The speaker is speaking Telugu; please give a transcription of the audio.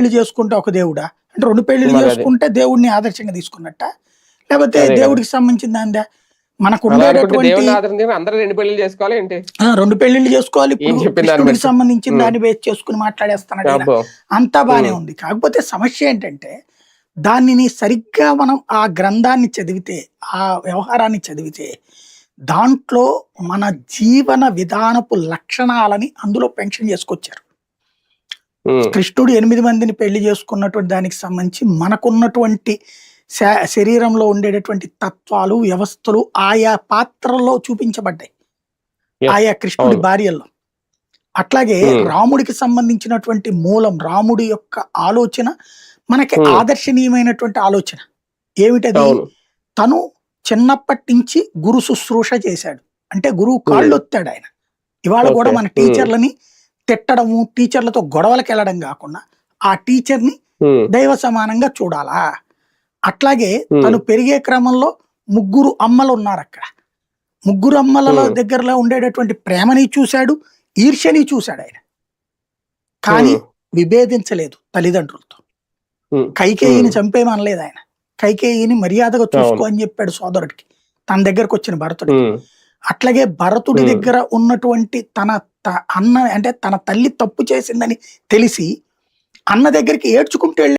పెళ్ళి చేసుకుంటే ఒక దేవుడా అంటే రెండు అదే. చేసుకుంటే దేవుడిని ఆదర్శంగా తీసుకున్నట్ట లేకపోతే. దేవుడికి సంబంధించిన దాందా మనకు అందరూ రెండు పెళ్ళి చేసుకోవాలి ఏంటి రెండు పెళ్ళిళ్ళు చేసుకోవాలి ఇప్పుడు. సంబంధించిన. దాన్ని బేస్ చేసుకుని. అబ్బో అంతా బానే. ఉంది కాకపోతే సమస్య ఏంటంటే దానిని సరిగ్గా మనం ఆ గ్రంథాన్ని చదివితే ఆ వ్యవహారాన్ని చదివితే దాంట్లో మన జీవన విధానపు లక్షణాలని అందులో పెన్షన్ చేసుకొచ్చారు కృష్ణుడు ఎనిమిది మందిని పెళ్ళి చేసుకున్నటువంటి దానికి సంబంధించి మనకున్నటువంటి శరీరంలో ఉండేటటువంటి తత్వాలు వ్యవస్థలు ఆయా పాత్రల్లో చూపించబడ్డాయి. ఆయా కృష్ణుడి. భార్యల్లో అట్లాగే. రాముడికి సంబంధించినటువంటి మూలం రాముడి యొక్క ఆలోచన మనకి. ఆదర్శనీయమైనటువంటి ఆలోచన ఏమిటది తను చిన్నప్పటి నుంచి గురు శుశ్రూష చేశాడు అంటే గురువు కాళ్ళు ఒత్తాడు ఆయన ఇవాళ కూడా. మన. టీచర్లని తిట్టడము టీచర్లతో గొడవలకు వెళ్ళడం కాకుండా ఆ టీచర్ని దైవ సమానంగా చూడాలా? అట్లాగే. తను పెరిగే క్రమంలో ముగ్గురు అమ్మలు ఉన్నారు అక్కడ ముగ్గురు అమ్మల Hmm. దగ్గరలో ఉండేటటువంటి ప్రేమని చూశాడు ఈర్ష్యని చూశాడు ఆయన. కానీ విభేదించలేదు తల్లిదండ్రులతో. కైకేయిని. చంపేమనలేదు ఆయన. కైకేయిని మర్యాదగా చూసుకో. అని చెప్పాడు సోదరుడికి. తన దగ్గరకు వచ్చిన భరతుడు ఉమ్, అట్లాగే భరతుడి. దగ్గర ఉన్నటువంటి తన అన్న అంటే తన తల్లి తప్పు చేసిందని తెలిసి అన్న దగ్గరికి ఏడ్చుకుంటూ వెళ్ళి